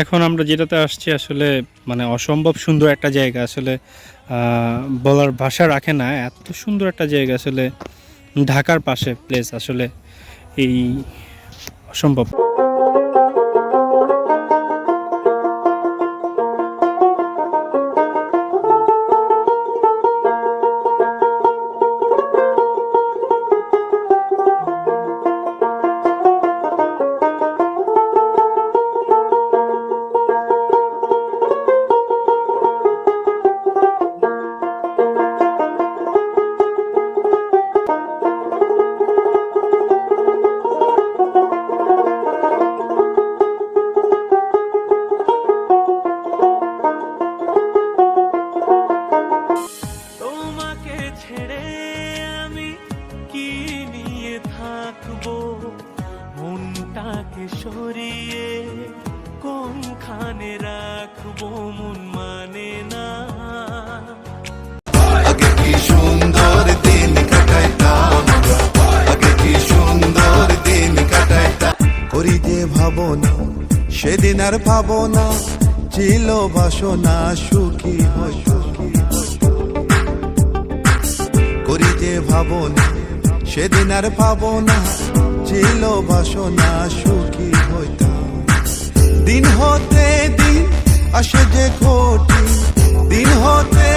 এখন আমরা যেটাতে আসছি আসলে মানে অসম্ভব সুন্দর একটা জায়গা। আসলে বলার ভাষা রাখে না, এত সুন্দর একটা জায়গা আসলে ঢাকার পাশে প্লেস আসলে এই অসম্ভব। ছেড়ে আমি কি নিয়ে থাকব? মনটাকে সরিয়ে কোনখানে রাখব? মন মানে না। করি যে ভাবনা, সেদিন আর ভাবনা, ছিল বাসনা, সুখী হয় ভাবো না সেদিন আর পাবো না ছিল বাসনা, সুখী হইতাম। দিন হতে দিন আসে যে ঘটি, দিন হতে